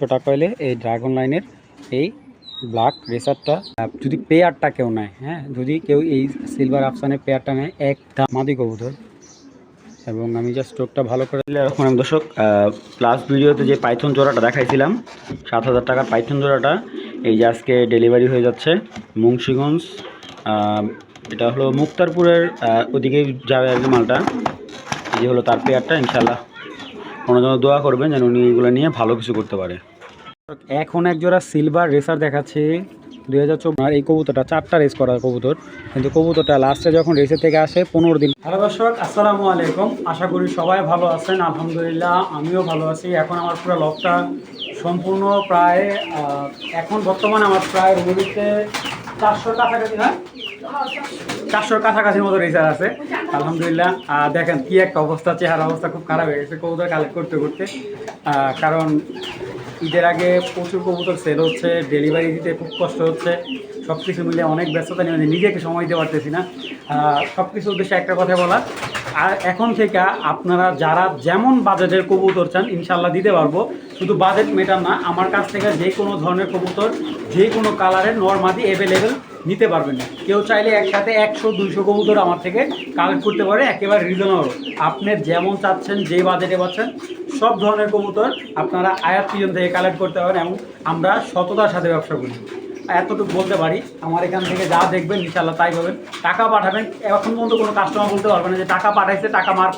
পঁচিশশো টাকা হলে এই ড্রাগন লাইনের এই ব্ল্যাক রেসারটা যদি পেয়ারটা কেউ নেয় হ্যাঁ? যদি কেউ এই সিলভার আফসানের পেয়ারটা নেয় একটা মাদি কবুতর। এবং আমি জাস্ট স্টোকটা ভালো করে দিলে এখন আমি দর্শক লাস্ট ভিডিওতে যে পাইথন জোড়াটা দেখাইছিলাম সাত হাজার টাকার পাইথন জোড়াটা এই যে আজকে ডেলিভারি হয়ে যাচ্ছে মুন্সিগঞ্জ এটা হলো মুক্তারপুরের আহ, ওদিকেই যাবে আর কি মালটা। এই যে হলো তার পেয়ারটা ইনশাল্লাহ ওনার জন্য দোয়া করবেন যেন উনি এগুলো নিয়ে ভালো কিছু করতে পারে। এখন এক জোড়া সিলভার রেসার দেখাচ্ছে, দুই হাজার চব্বিশ। এই কবুতরটা চারটা রেস করা কবুতর। কিন্তু কবুতরটা লাস্টে যখন রেসের থেকে আসে, পনেরো দিন। হ্যালো দর্শক, আসসালামু আলাইকুম। আশা করি সবাই ভালো আছেন। আলহামদুলিল্লাহ, আমিও ভালো আছি। এখন আমার পুরো লকটা সম্পূর্ণ প্রায় এখন বর্তমানে আমার প্রায় রুমিতে চারশোর কাছাকাছি না চারশোর কাছাকাছির মতো রেসার আছে। আলহামদুলিল্লাহ দেখেন কি একটা অবস্থা চেহারা অবস্থা খুব খারাপ হয়ে গেছে কবুতর কালেক্ট করতে করতে। কারণ ঈদের আগে প্রচুর কবুতর সেল হচ্ছে ডেলিভারি দিতে খুব কষ্ট হচ্ছে সব কিছু মিলে অনেক ব্যস্ততা নিয়ে নিজেকে সময় দিতে পারতেছি না। সব কিছুর উদ্দেশ্যে একটা কথা বলা, আর এখন থেকে আপনারা যারা যেমন বাজেটের কবুতর চান ইনশাল্লাহ দিতে পারব। শুধু বাজেট মেটার না, আমার কাছ থেকে যে কোনো ধরনের কবুতর, যে কোনো কালারের নর্মাদি অ্যাভেলেবেল নিতে পারবেন কেউ চাইলে একসাথে একশো, দুইশো কবুতর আমার থেকে কালেক্ট করতে পারে, একেবারে রিজনেবল আপনি যেমন চাচ্ছেন যে বাজেটে পাচ্ছেন, সব ধরনের কবুতর আপনারা আয়াত পিজন থেকে কালেক্ট করতে পারেন এবং আমরা সততার সাথে ব্যবসা করি। এতটুকু বলতে পারি। আমার এখান থেকে যা দেখবেন ইনশাল্লাহ তাই পাবেন। টাকা পাঠাবেন, এখন পর্যন্ত কোনো কাস্টমার বলতে পারবে না যে টাকা পাঠাইছে, টাকা মার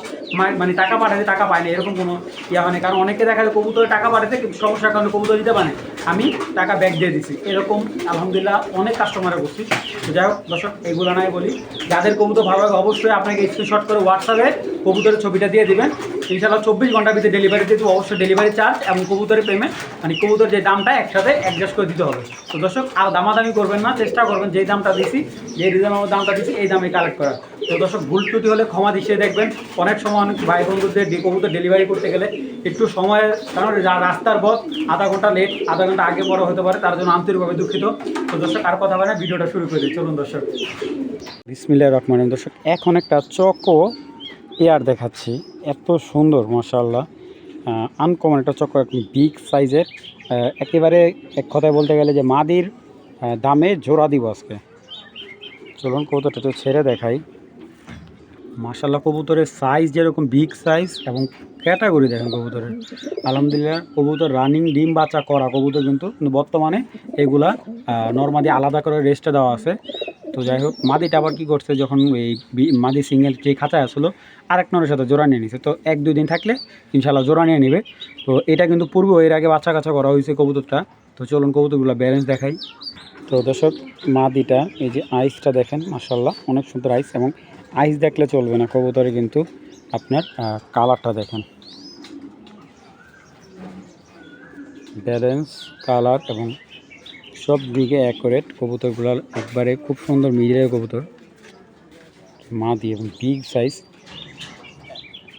মানে টাকা পাঠাইছে, টাকা পায়নি এরকম কোনো ইয়া মানে কারণ অনেকে দেখা যায় কবুতরে টাকা পাঠাইছে, কিন্তু সমস্যার কারণে কবুতর দিতে পারে আমি টাকা ব্যাক দিয়ে দিছি। এরকম, আলহামদুলিল্লাহ, অনেক কাস্টমারে বসছি তো যাই হোক, দর্শক, এগুলো নাই বলি। যাদের কবুতর ভালো লাগে, অবশ্যই আপনাকে স্ক্রিনশট করে হোয়াটসঅ্যাপে কবুতরের ছবিটা দিয়ে দিবেন। ইনশাল্লাহ চব্বিশ ঘণ্টার ভিতরে ডেলিভারি দিয়ে অবশ্যই ডেলিভারি চার্জ এবং কবুতরের পেমেন্ট মানে কবুতর যে দামটা একসাথে অ্যাডজাস্ট করে দিতে হবে। তো দর্শক আর দামাদামি করবেন না, চেষ্টা করবেন যেই দামটা দিছি যে রিজনেবল দামটা দিছি, এই দামে কালেক্ট করার। তো দর্শক, ভুল ত্রুটি হলে ক্ষমা দিশিয়ে দেখবেন। অনেক সময় অনেক ভাই বন্ধুদের ডি কবুতর ডেলিভারি করতে গেলে একটু সময়ের কারণ রাস্তার পথ আধা ঘণ্টা লেট আধা ঘণ্টা আগে বড় হতে পারে, তার জন্য আন্তরিকভাবে দুঃখিত। তো দর্শক, আর কথা বলে ভিডিওটা শুরু করে দিই। চলুন দর্শক। বিসমিল্লা রহমান দর্শক, এখন একটা চকো এয়ার দেখাচ্ছি। এত সুন্দর মাশাল্লাহ আনকমন একটা চক্র বিগ সাইজের একেবারে এক কথায় বলতে গেলে যে মাদির দামে জোড়া দিব আজকে। চলুন কবুতরটা তো ছেড়ে দেখাই। মাশাল্লাহ কবুতরের সাইজ যেরকম বিগ সাইজ এবং ক্যাটাগরি দেখেন কবুতরের। আলহামদুলিল্লাহ, কবুতর রানিং ডিম বাচ্চা করা কবুতর কিন্তু বর্তমানে এগুলা নর্মালি আলাদা করে রেস্টে দেওয়া আছে। তো যাই হোক, মাদিটা আবার কী করছে, যখন এই মাদি সিঙ্গেল যে খাঁচায় আসলো, আরেক নরের সাথে জোড়া নিয়ে নিছে। তো এক, দুই দিন থাকলে ইনশাল্লাহ জোড়া নিয়ে নেবে। তো এটা কিন্তু পূর্ব এর আগে বাচ্চা কাচ্চা করা হয়েছে কবুতরটা। তো চলুন কবুতরগুলো ব্যালেন্স দেখাই। তো দর্শক মাদিটা এই যে আইসটা দেখেন মাসাল্লাহ অনেক সুন্দর আইস এবং আইস দেখলে চলবে না, কবুতরে কিন্তু আপনার কালারটা দেখেন। ব্যালেন্স, কালার এবং সব দিকে অ্যাকোরেট কবুতরগুলো একবারে খুব সুন্দর মিডিয়ার কবুতর। মাদি এবং বিগ সাইজ,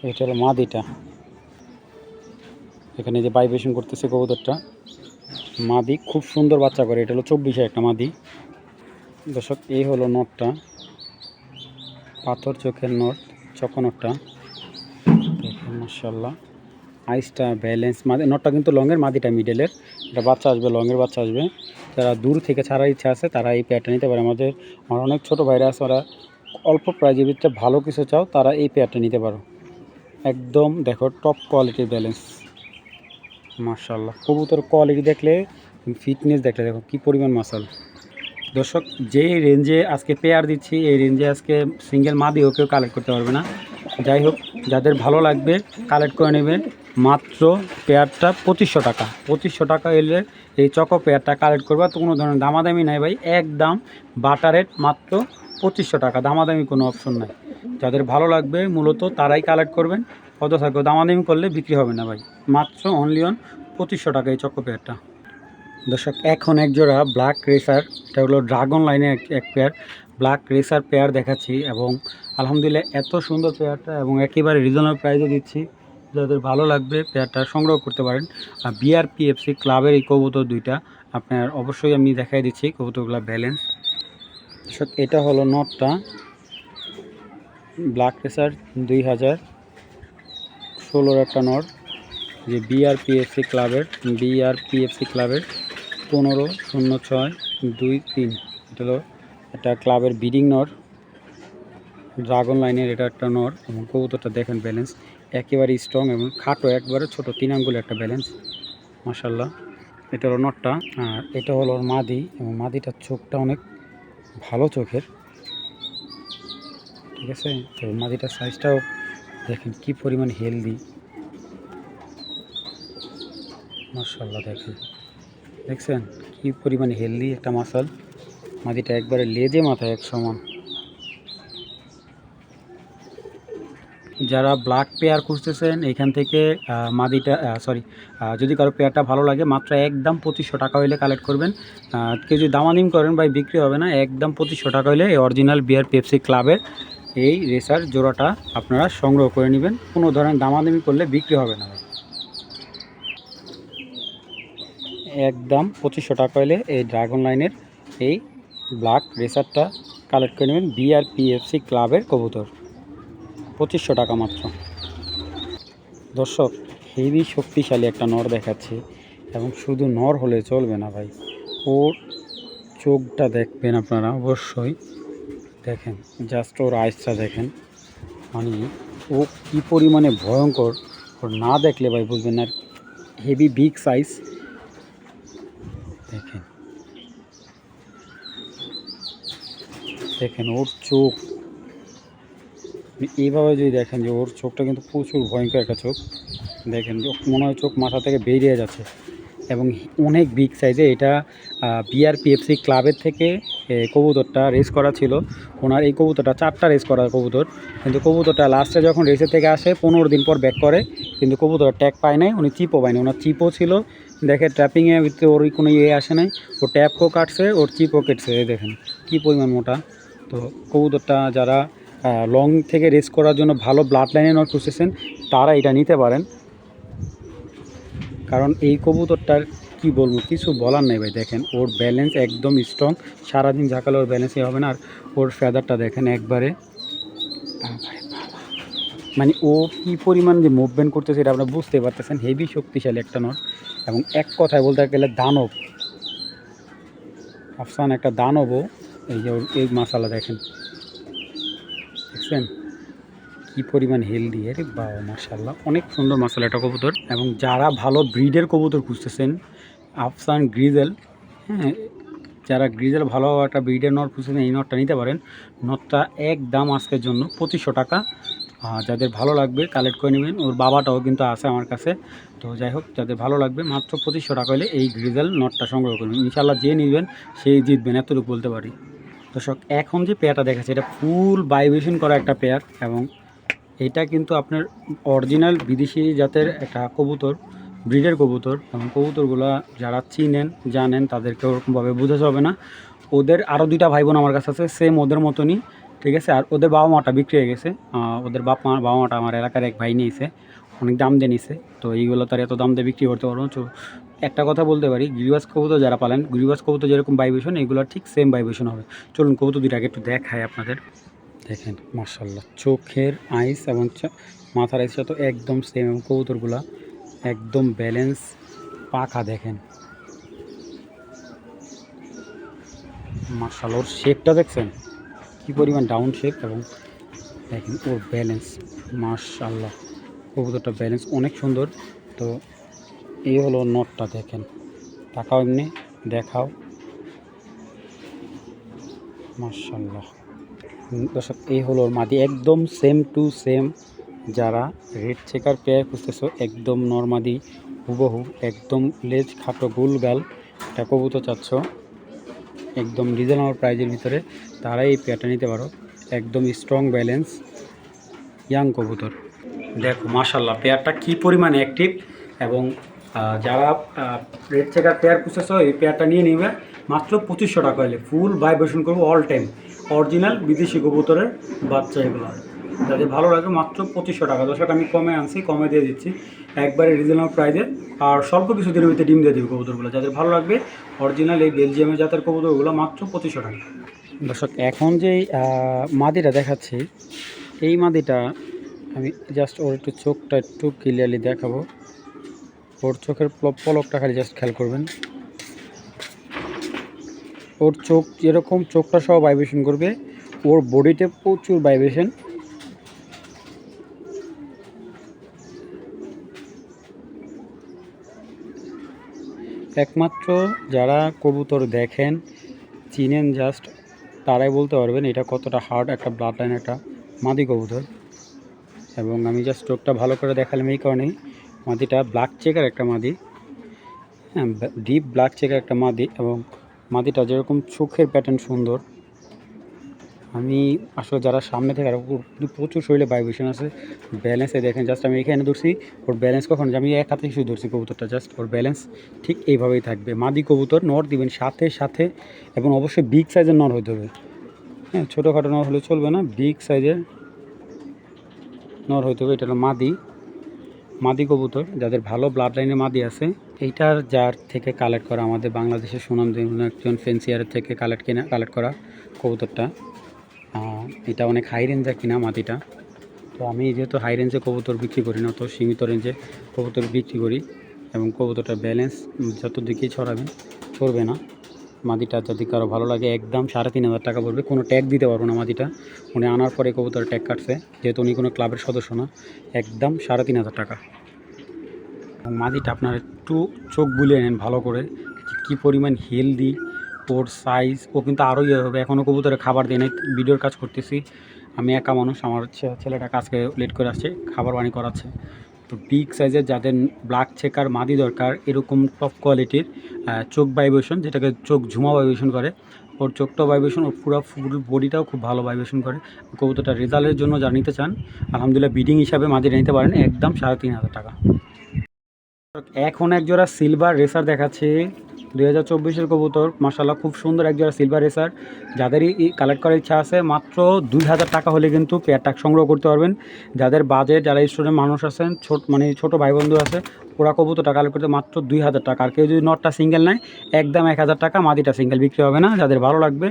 এটা হলো মাদিটা এখানে যে ভাইব্রেশন করতেছে কবুতরটা মাদি খুব সুন্দর বাচ্চা করে, এটা হলো চব্বিশে একটা মাদি। দর্শক, এই হলো নটটা। পাথর চোখের নট, চকনটটা। মার্শাল্লাহ আইসটা ব্যালেন্স মাদি, নটটা কিন্তু লংয়ের মাদিটা, মিডলের। এটা বাচ্চা আসবে, লংয়ের বাচ্চা আসবে। যারা দূর থেকে ছাড়ার ইচ্ছা আছে, তারা এই পেয়ারটা নিতে পারে। আমাদের, আমার অনেক ছোটো ভাইরা আছে, ওরা অল্প প্রাইজের ভিতরে ভালো কিছু চাও, তারা এই পেয়ারটা নিতে পারো। একদম, দেখো টপ কোয়ালিটির ব্যালেন্স। মার্শাল্লাহ কবুতর কোয়ালিটি দেখলে ফিটনেস দেখলে দেখো কী পরিমাণ মাসাল দর্শক, যেই রেঞ্জে আজকে পেয়ার দিচ্ছি, এই রেঞ্জে আজকে সিঙ্গেল মা দিয়েও কেউ কালেক্ট করতে পারবে না। যাই হোক, যাদের ভালো লাগবে কালেক্ট করে নেবে। মাত্র পেয়ারটা পঁচিশশো টাকা। পঁচিশশো টাকা এলে এই চকো পেয়ারটা কালেক্ট করবা, তো কোনো ধরনের দামাদামি নাই ভাই। একদম বাটার রেট মাত্র পঁচিশশো টাকা। দামাদামি কোনো অপশন নাই। যাদের ভালো লাগবে, মূলত তারাই কালেক্ট করবেন। কত থাকবে দামাদামি করলে বিক্রি হবে না ভাই? মাত্র অনলি অন পঁচিশশো টাকা এই চক্র পেয়ারটা দর্শক, এখন এক জোড়া ব্ল্যাক রেসার এটা হলো ড্রাগন লাইনের এক পেয়ার ব্ল্যাক রেসার পেয়ার দেখাচ্ছি এবং আলহামদুলিল্লাহ এত সুন্দর পেয়ারটা এবং একেবারে রিজনেবল প্রাইসে দিচ্ছি। যাদের ভালো লাগবে পেয়ারটা সংগ্রহ করতে পারেন। আর বিআরপিএফসি ক্লাবের এই কবুতর দুইটা, আপনার অবশ্যই আমি দেখাই দিচ্ছি কবুতরগুলো ব্যালেন্স এটা হলো নটটা। ব্ল্যাক রেসার দুই হাজার। ষোলোর একটা নট যে বিআরপিএফসি ক্লাবের বিআরপিএফসি ক্লাবের পনেরো, শূন্য, ছয়, দুই, তিন। এটা হলো একটা ক্লাবের বিডিং নর ড্রাগন লাইনের এটা একটা নর এবং কবুতরটা দেখেন ব্যালেন্স একেবারে স্ট্রং এবং খাটো, একবারে ছোট, তিন আঙ্গুলে একটা ব্যালেন্স মাসাল্লাহ এটা হলো নটটা, আর এটা হলো ওর মাদি এবং মাদিটার চোখটা অনেক ভালো চোখের, ঠিক আছে? তো মাদিটার সাইজটাও দেখেন কি পরিমাণ হেলদি মাসাল্লাহ দেখেন। দেখছেন? কি পরিমাণ হেলদি একটা মাসাল। মাদিটা একবারে লেজে, মাথায় এক সমান। যারা ব্ল্যাক পেয়ার খুঁজতেছেন, এখান থেকে মাদিটা সরি যদি কারও পেয়ারটা ভালো লাগে, মাত্র একদম পঁচিশশো টাকা হইলে কালেক্ট করবেন। কেউ যদি দামানিম করেন বা বিক্রি হবে না। একদম পঁচিশশো টাকা হইলে এই অরিজিনাল বিয়ার পেপসি ক্লাবের এই রেসার জোড়াটা আপনারা সংগ্রহ করে নেবেন। কোনো ধরনের দামাদামি করলে বিক্রি হবে না একদম পঁচিশশো টাকা হলে এই ড্রাগন লাইনের এই ব্ল্যাক রেসারটা কালেক্ট করে নেবেন বিআরপিএফসি ক্লাবের কবুতর। পঁচিশশো টাকা মাত্র। দর্শক হেভি শক্তিশালী একটা নর দেখাচ্ছে এবং শুধু নর হলে চলবে না ভাই। ওর চোখটা দেখবেন আপনারা অবশ্যই। দেখেন জাস্ট ওর আইসটা দেখেন। মানে ও কী পরিমাণে ভয়ঙ্কর, ওর না দেখলে ভাই বুঝবেন না হেভি বিগ সাইজ দেখেন। দেখেন ওর চোখ। এইভাবে যদি দেখেন যে ওর চোখটা কিন্তু প্রচুর ভয়ঙ্কর একটা চোখ। দেখেন মনে হয় চোখ মাথা থেকে বেরিয়ে যাচ্ছে। এবং অনেক বিগ সাইজে এটা বিআরপিএফসি ক্লাবের থেকে কবুতরটা রেস করা ছিল। ওনার এই কবুতরটা চারটা রেস করা কবুতর। কিন্তু কবুতরটা লাস্টে যখন রেসের থেকে আসে, পনেরো দিন পর ব্যাক করে, কিন্তু কবুতর ট্যাগ পায় নাই, উনি চিপও পায়নি। ওনার চিপও ছিল। দেখে ট্র্যাপিংয়ে ভিতরে ওর কোনো ইয়ে আসে নাই। ও ট্যাপও কাটছে, ওর চিপও কেটছে দেখেন। কী পরিমাণ মোটা। তো কবুতরটা যারা লং থেকে রেস করার জন্য ভালো ব্লাড লাইনে নট খুঁজতেছেন, তারা এটা নিতে পারেন। কারণ এই কবুতরটার কি বলব, কিছু বলার নেই ভাই, দেখেন। ওর ব্যালেন্স একদম স্ট্রং সারাদিন ঝাঁকালে ওর ব্যালেন্সই হবে না। আর ওর ফেদারটা দেখেন একবারে। মানে ও কি পরিমাণ যে মুভমেন্ট করতেছে এটা আপনারা বুঝতে পারতেছেন। হেভি শক্তিশালী একটা নট এবং এক কথায় বলতে গেলে দানব। আফসান একটা দানবও। এই যে এই মশালা দেখেন। দেখছেন? কি পরিমাণ হেলদি আরে বাবা মার্শাল্লাহ অনেক সুন্দর মশলা এটা কবুতর। এবং যারা ভালো ব্রিডের কবুতর খুঁজতেছেন, আফসান গ্রিজেল হ্যাঁ যারা গ্রিজেল ভালো একটা ব্রিডের নট খুঁজতেছেন, এই নটটা নিতে পারেন। নটটা এক দাম আজকের জন্য পঁচিশশো টাকা। আর যাদের ভালো লাগবে কালেক্ট করে নেবেন। ওর বাবাটাও কিন্তু আছে আমার কাছে। তো যাই হোক, যাদের ভালো লাগবে, মাত্র পঁচিশশো টাকা হলে এই গ্রিজেল নটটা সংগ্রহ করবেন। ইনশাল্লাহ যে নেবেন সেই জিতবেন, এতটুকু বলতে পারি। দর্শক, এখন যে পেয়ারটা দেখাচ্ছে, এটা ফুল ভাইব্রেশন করা একটা পেয়ার এবং এটা কিন্তু আপনার অরিজিনাল বিদেশি জাতের একটা কবুতর, ব্রিডের কবুতর। এবং কবুতরগুলো যারা চিনেন, জানেন, তাদেরকে ওরকমভাবে বোঝাতে হবে না। ওদের আরও দুইটা ভাই বোন আমার কাছে আছে সেম ওদের মতনই, ঠিক আছে? আর ওদের বাবা মাটা বিক্রি হয়ে গেছে। ওদের বাপ মা, বাবা মাটা আমার এলাকার এক ভাই নিয়েছে, অনেক দাম দিয়ে নিছে। তো এইগুলো তার এত দাম দিয়ে বিক্রি করতে পারব তো একটা কথা বলতে পারি, গিরিবাস কবুতর যারা পালেন, গিরিবাস কবুতর যেরকম ভাইব্রেশন এগুলো ঠিক সেম ভাইব্রেশন হবে। চলুন কবুতর দুইটাকে একটু দেখায় আপনাদের। দেখেন মার্শাল্লাহ চোখের আইস এবং মাথার আইসটা তো একদম সেম এবং কবুতরগুলা একদম ব্যালেন্স পাখা দেখেন। মার্শাল ওর শেপটা দেখছেন? কি পরিমাণ ডাউন শেপ এবং দেখেন, ওর ব্যালেন্স মার্শাল্লাহ কবুতরটা ব্যালেন্স অনেক সুন্দর। তো এই হলো নটটা দেখেন। তাকাও এমনি, দেখাও। মার্শাল্লাহ দর্শক, এই হলো মাদি। একদম সেম টু সেম যারা রেড চেকার পেয়ার খুঁজতেছো, একদম নর্মাদি হুবহু, একদম লেজ খাটো গুল গাল একটা কবুতর চাচ্ছ। একদম রিজনেবল প্রাইজের ভিতরে তারাই এই পেয়ারটা নিতে পারো। একদম স্ট্রং ব্যালেন্স ইয়াং কবুতর। দেখো মাশাল্লাহ পেয়ারটা কী পরিমাণে অ্যাক্টিভ এবং যারা রেড চেকার পেয়ার খুঁজতেছো, এই পেয়ারটা নিয়ে নিবে মাত্র পঁচিশশো টাকা হলে। ফুল ভাইব্রেশন করব অল টাইম অরিজিনাল বিদেশি কবুতরের বাচ্চা এগুলো। যাদের ভালো লাগে মাত্র পঁচিশশো টাকা। দশটা আমি কমে আনছি কমে দিয়ে দিচ্ছি। একবারে রিজনেবল প্রাইজে আর স্বল্প কিছু দিনের ভিতরে ডিম দিয়ে দিবে কবুতরগুলো। যাদের ভালো লাগবে অরিজিনাল এই বেলজিয়ামের জাতের কবুতরগুলো মাত্র পঁচিশশো টাকা। দর্শক এখন আহ, মাদিটা দেখাচ্ছি এই মাদিটা আমি জাস্ট ওর একটু চোখটা একটু ক্লিয়ারলি দেখাবো। ওর চোখের পল- পলকটা খালি জাস্ট খেয়াল করবেন। ওর চোখ, যেরকম চোখটা সহ ভাইব্রেশন করবে, ওর বডিতে প্রচুর ভাইব্রেশন একমাত্র যারা কবুতর দেখেন, চিনেন জাস্ট তারাই বলতে পারবেন এটা কতটা হার্ড একটা ব্লাড লাইন একটা মাদি কবুতর। এবং আমি জাস্ট চোখটা ভালো করে দেখালাম এই কারণেই। মাদিটা ব্ল্যাক চেকার একটা মাদি হ্যাঁ ডিপ ব্ল্যাক চেকার একটা মাদি এবং মাদিটা যেরকম চোখের প্যাটার্ন সুন্দর, আমি আসলে যারা সামনে থেকে আর প্রচুর শরীরে ভাইব্রেশন আছে ব্যালেন্সে দেখেন জাস্ট আমি এখানে ধরছি, ওর ব্যালেন্স কখন? আমি এক হাতে শুধু ধরছি কবুতরটা জাস্ট ওর ব্যালেন্স ঠিক এইভাবেই থাকবে। মাদি কবুতর, নর দিবেন সাথে সাথে এবং অবশ্যই বিগ সাইজের নর হতে হবে। হ্যাঁ ছোটোখাটো নর হলে চলবে না বিগ সাইজের নর হইতে হবে, এটা হলো মাদি। মাদি কবুতর, যাদের ভালো ব্লাড লাইনের মাদি আছে এইটার যার থেকে কালেক্ট করা, আমাদের বাংলাদেশের সুনাম একজন ফেন্সিয়ারের থেকে কালেক্ট কিনা কালেক্ট করা কবুতরটা এটা অনেক হাই রেঞ্জের কিনা মাটিটা। তো আমি যেহেতু হাই রেঞ্জে কবুতর বিক্রি করি না, তো সীমিত রেঞ্জে কবুতর বিক্রি করি এবং কবুতরটা ব্যালেন্স যত দিকেই ছড়াবেন, ছড়বে না। মাদিটা যদি কারও ভালো লাগে, একদম সাড়ে তিন হাজার টাকা পড়বে। কোনো ট্যাগ দিতে পারব না মাদিটা উনি আনার পরে কবুতর ট্যাগ কাটছে। যেহেতু উনি কোনো ক্লাবের সদস্য না, একদম সাড়ে তিন হাজার টাকা। মাদিটা আপনার একটু চোখ বুলিয়ে নেন ভালো করে কী পরিমাণ হেলদি ওর সাইজ ও কিন্তু আরও ইয়ে হবে। এখনও কবুতরে খাবার দিয়ে নাই, ভিডিওর কাজ করতেছি। আমি একা মানুষ, আমার ছেলেটা কাজকে লেট করে আসছে, খাবার পানি করাচ্ছে। তো বিগ সাইজের যাদের ব্ল্যাক চেকার মাদি দরকার, এরকম টপ কোয়ালিটির চোখ ভাইব্রেশন যেটাকে চোখ ঝুমা ভাইব্রেশন করে, ওর চোখটাও ভাইব্রেশন ওর পুরো ফুল বডিটাও খুব ভালো ভাইব্রেশন করে। কবুতরটা রেজাল্টের জন্য যা নিতে চান, আলহামদুলিল্লাহ বিডিং হিসাবে মাদিটা নিতে পারেন, একদম সাড়ে তিন হাজার টাকা। এখন এক জোড়া সিলভার রেসার দেখাচ্ছে। দুই হাজার চব্বিশের কবুতর মাসাল্লাহ খুব সুন্দর এক জোড়া সিলভার রেসার যাদেরই কালেক্ট করার ইচ্ছা আছে, মাত্র দুই হাজার টাকা হলে কিন্তু পেয়ারটা সংগ্রহ করতে পারবেন। যাদের বাজেট যারা স্টুডেন্ট মানুষ আছেন, ছোট মানে ছোট ভাই বন্ধু আছে, ওরা কবুতরটা কালেক্ট করতে মাত্র দুই হাজার টাকা। আর কেউ যদি নটটা সিঙ্গেল নেয়, একদম এক হাজার টাকা মাদিটা সিঙ্গেল বিক্রি হবে না। যাদের ভালো লাগবে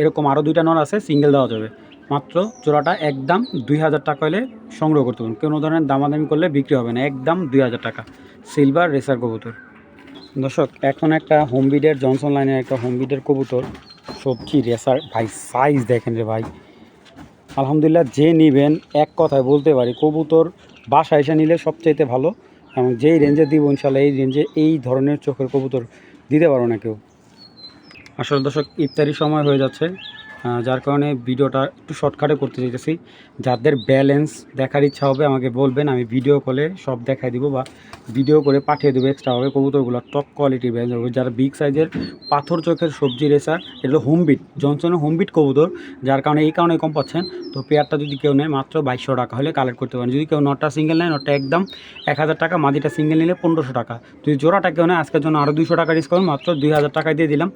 এরকম আরও দুইটা নট আছে সিঙ্গেল দেওয়া যাবে। মাত্র জোড়াটা একদম দুই হাজার টাকা হলে সংগ্রহ করতে পারবেন। কোনো ধরনের দামাদামি করলে বিক্রি হবে না, একদম দুই হাজার টাকা। সিলভার রেসার কবুতর। দর্শক, এখন একটা হোম হোমবিডের জনসন লাইনের একটা হোম হোমবিডের কবুতর, সবজি রেসার। ভাই সাইজ দেখেন রে ভাই। আলহামদুলিল্লাহ, যে নিবেন, এক কথায় বলতে পারি, কবুতর বাসা এসে নিলে সবচাইতে ভালো এবং যেই রেঞ্জে দিব ইনশাল্লাহ এই রেঞ্জে এই ধরনের চোখের কবুতর দিতে পারো না কেউ। আসলে দর্শক ইফতারি সময় হয়ে যাচ্ছে যার কারণে ভিডিওটা একটু শর্টকাটে করতে চাইতেছি। যাদের ব্যালেন্স দেখার ইচ্ছা হবে, আমাকে বলবেন, আমি ভিডিও কলে সব দেখাই দিব বা ভিডিও করে পাঠিয়ে দেবো এক্সট্রাভাবে কবুতরগুলো টপ কোয়ালিটি ব্যালেন্স হবে যারা বিগ সাইজের পাথর চোখের সবজি রেসার এগুলো হোমবিট জনসনের হোমবিট কবুতর, যার কারণে এই কারণে কম পাচ্ছেন তো পেয়ারটা যদি কেউ নেয় মাত্র বাইশশো টাকা হলে কালেক্ট করতে পারেন। যদি কেউ নটটা সিঙ্গেল নেয় নটটা একদম এক হাজার টাকা মাদিটা সিঙ্গেল নিলে পনেরোশো টাকা। যদি জোড়াটা কেউ নেয়, আজকের জন্য আরও দুইশো টাকা ডিসকাউন্ট মাত্র দুই হাজার টাকায় দিয়ে দিলাম।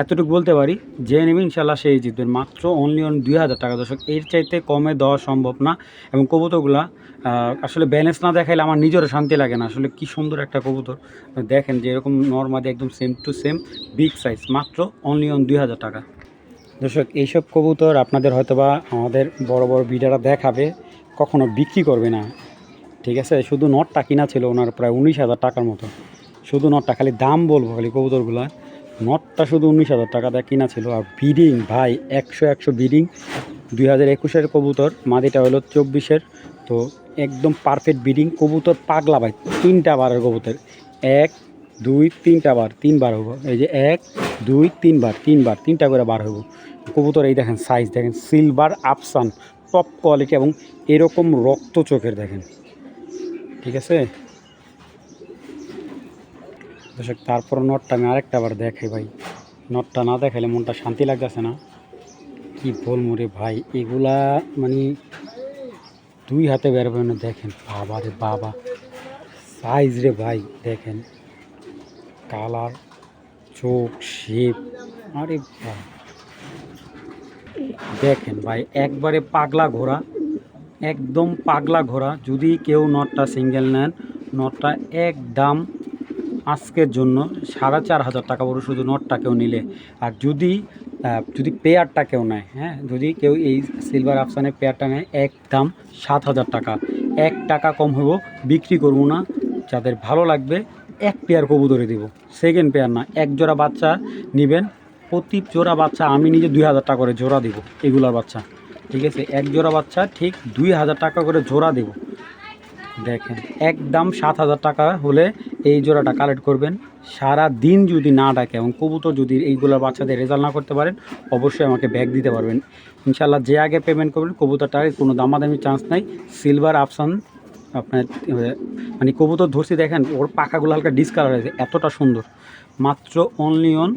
এতটুকু বলতে পারি যে নেবে ইনশাল্লাহ সেই জিতবেন মাত্র অনলি অন দুই হাজার টাকা। দর্শক, এর চাইতে কমে দেওয়া সম্ভব না। এবং কবুতরগুলা আসলে ব্যালেন্স না দেখাইলে আমার নিজেরও শান্তি লাগে না। আসলে কি সুন্দর একটা কবুতর। দেখেন যে এরকম নর্মাদি একদম same to same big size মাত্র অনলি অন দুই হাজার টাকা। দর্শক, এইসব কবুতর আপনাদের হয়তোবা আমাদের বড় বড় বিডারা দেখাবে, কখনো বিক্রি করবে না। ঠিক আছে? শুধু নটটা কিনা ছিল ওনার প্রায় উনিশ হাজার টাকার মতো। শুধু নটটা, খালি দাম বলব খালি কবুতরগুলো। নটটা শুধু উনিশ হাজার টাকা দিয়ে কিনা ছিল আর বিডিং ভাই, একশো একশো বিডিং দুই হাজার একুশের কবুতর, মাদিটা হলো চব্বিশের। তো একদম পারফেক্ট ব্রিডিং কবুতর পাগলা ভাই, তিনটা বারের কবুতর। এক, দুই, তিনটা বার, তিনবার হব। এই যে এক, দুই, তিনবার তিনবার, তিনটা করে বার হব। কবুতর এই দেখেন সাইজ দেখেন সিলভার আপসান টপ কোয়ালিটি এবং এরকম রক্ত চোখের দেখেন। ঠিক আছে? দর্শক, তারপর নটটা আমি আরেকটা বার দেখাই ভাই। নটটা না দেখাইলে মনটা শান্তি লাগতেছে না। কি বলব রে ভাই, এগুলা মানে দুই হাতে বেরোবে না, দেখেন। বাবা রে বাবা। সাইজ রে ভাই, দেখেন। কালার চোখ শেপ আরে বাবা দেখেন ভাই, একবারে পাগলা ঘোড়া। একদম পাগলা ঘোড়া। যদি কেউ নটটা সিঙ্গেল নেন, নটটা একদম আজকের জন্য সাড়ে চার হাজার টাকা বড় শুধু নটটা কেউ নিলে। আর যদি যদি পেয়ারটা কেউ নেয় হ্যাঁ? যদি কেউ এই সিলভার আফসানের পেয়ারটা নেয়, এক দাম সাত হাজার টাকা। এক টাকা কম হব বিক্রি করব না। যাদের ভালো লাগবে, এক পেয়ার কবুতরে দিব। সেকেন্ড পেয়ার না, এক জোড়া বাচ্চা নেবেন। প্রতি জোড়া বাচ্চা আমি নিজে দুই হাজার টাকা করে জোড়া দেবো, এগুলার বাচ্চা। ঠিক আছে? এক জোড়া বাচ্চা ঠিক দুই হাজার টাকা করে জোড়া দেব। দেখেন, একদম সাত হাজার টাকা হলে এই জোড়াটা কালেক্ট করবেন। সারা দিন যদি না ডাকে এবং কবুতর যদি এইগুলোর বাচ্চাদের রেজাল্ট না করতে পারেন, অবশ্যই আমাকে ব্যাগ দিতে পারবেন। ইনশাল্লাহ যে আগে পেমেন্ট করবেন, কবুতরটার কোনো দামাদামি চান্স নাই। সিলভার আফসান আপনার মানে কবুতর ধরছি, দেখেন, ওর পাখাগুলো হালকা ডিসকালার হয়েছে, এতটা সুন্দর। মাত্র অনলি অন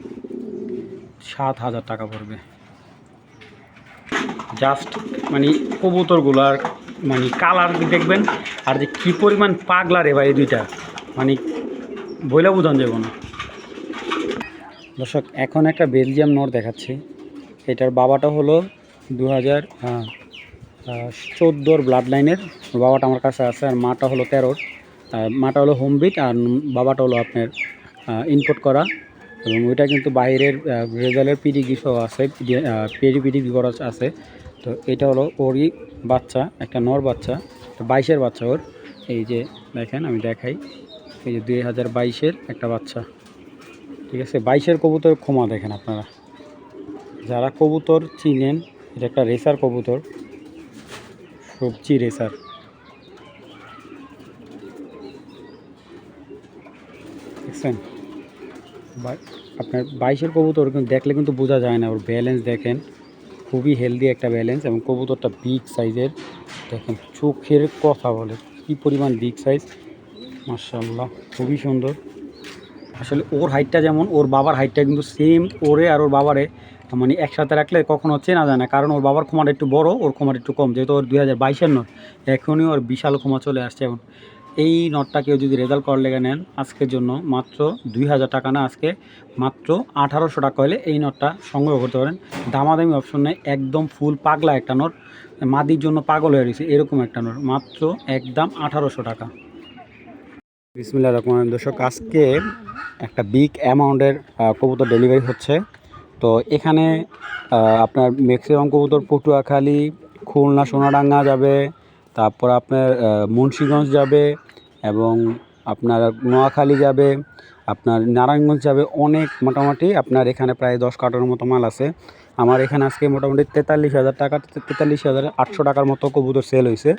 সাত হাজার টাকা পড়বে। জাস্ট মানে কবুতরগুলার মানে কালার দেখবেন, আর যে কী পরিমাণ পাগলা রে ভাই এই দুইটা। মানে বইলা বুঝান যাব না। দর্শক, এখন একটা বেলজিয়াম নর দেখাচ্ছি। এটার বাবাটা হলো দু হাজার চোদ্দোর ব্লাড লাইনের বাবাটা আমার কাছে আছে আর মাটা হলো তেরোর। মাটা হলো হোম বিট আর বাবাটা হলো আপনার ইনপুট করা। এবং ওইটা কিন্তু বাইরের রেজাল্টের পিডিগ্রি সহ আছে, পেডি পিডিগ্রি করা আছে। তো এটা হলো ওরই বাচ্চা, একটা নর বাচ্চা বাইশের বাচ্চা ওর। এই যে দেখেন, আমি দেখাই। এই যে দুই হাজার বাইশের একটা বাচ্চা। ঠিক আছে? বাইশের কবুতর ক্ষমা দেখেন আপনারা। যারা কবুতর চিনেন, এটা একটা রেসার কবুতর। সবজি রেসার। দেখছেন? আপনার বাইশের কবুতর কিন্তু দেখলে কিন্তু বোঝা যায় না, ওর ব্যালেন্স দেখেন। খুবই হেলদি একটা ব্যালেন্স এবং কবুতরটা বিগ সাইজের দেখেন, চোখের কথা বলে, কি পরিমাণ বিগ সাইজ মার্শাল্লাহ খুবই সুন্দর। আসলে ওর হাইটটা যেমন, ওর বাবার হাইটটা কিন্তু সেম ওরে আর ওর বাবারে। মানে একসাথে রাখলে কখনো চেনা যায় না, কারণ ওর বাবার ক্ষমাটা একটু বড়, ওর ক্ষমাটা একটু কম। যেহেতু ওর দুই হাজার বাইশের নয় এখনই ওর বিশাল ক্ষমা চলে আসছে এখন। এই নটটা কেউ যদি রেজাল্ট করার লেগে নেন, আজকের জন্য মাত্র দুই হাজার টাকা না, আজকে মাত্র আঠারোশো টাকা হলে এই নটটা সংগ্রহ করতে পারেন। দামাদামি অপশন নেই, একদম ফুল পাগলা একটা নোট। মাদির জন্য পাগল হয়ে গেছে এরকম একটা নোট, মাত্র একদম আঠারোশো টাকা। বিসমিল্লা রহমান দর্শক, আজকে একটা বিগ অ্যামাউন্টের কবুতর ডেলিভারি হচ্ছে। তো এখানে আপনার ম্যাক্সিমাম কবুতর পটুয়াখালী, খুলনা, সোনাডাঙ্গা যাবে তারপর আপনার মুন্সিগঞ্জ যাবে এবং আপনার নোয়াখালী যাবে, আপনার নারায়ণগঞ্জ যাবে, অনেক মোটামুটি আপনার এখানে প্রায় দশ কার্টনের মতো মাল আছে। আমার এখানে আজকে মোটামুটি তেতাল্লিশ হাজার টাকা, তেতাল্লিশ হাজার আটশো টাকার মতো কবুতর সেল হয়েছে।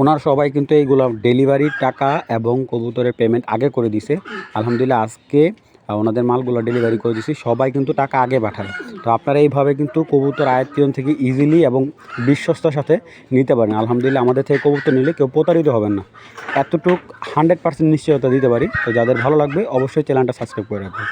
ওনার সবাই কিন্তু এইগুলো ডেলিভারির টাকা এবং কবুতরের পেমেন্ট আগে করে দিছে। আলহামদুলিল্লাহ আজকে ওনাদের মালগুলো ডেলিভারি করে দিছি। সবাই কিন্তু টাকা আগে পাঠায় তো আপনারা এইভাবে কিন্তু কবুতর আয়ত্তিয়ন থেকে ইজিলি এবং বিশ্বস্তর সাথে নিতে পারেন। আলহামদুলিল্লাহ আমাদের থেকে কবুতর নিলে কেউ প্রতারিত হবেন না। এতটুক হান্ড্রেড পার্সেন্ট নিশ্চয়তা দিতে পারি। তো যাদের ভালো লাগবে, অবশ্যই চ্যানেলটা সাবস্ক্রাইব করে রাখবেন।